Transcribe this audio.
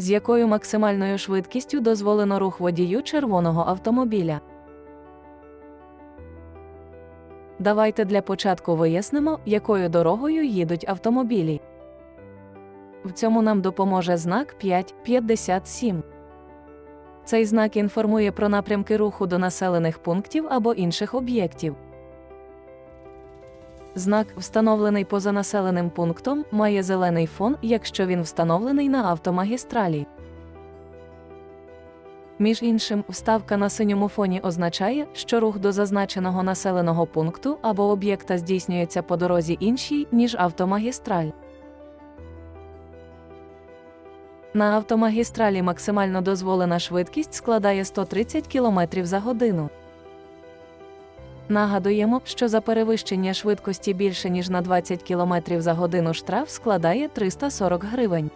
З якою максимальною швидкістю дозволено рух водію червоного автомобіля? Давайте для початку вияснимо, якою дорогою їдуть автомобілі. В цьому нам допоможе знак 5.57. Цей знак інформує про напрямки руху до населених пунктів або інших об'єктів. Знак, встановлений поза населеним пунктом, має зелений фон, якщо він встановлений на автомагістралі. Між іншим, вставка на синьому фоні означає, що рух до зазначеного населеного пункту або об'єкта здійснюється по дорозі іншій, ніж автомагістраль. На автомагістралі максимально дозволена швидкість складає 130 км за годину. Нагадуємо, що за перевищення швидкості більше ніж на 20 км за годину штраф складає 340 гривень.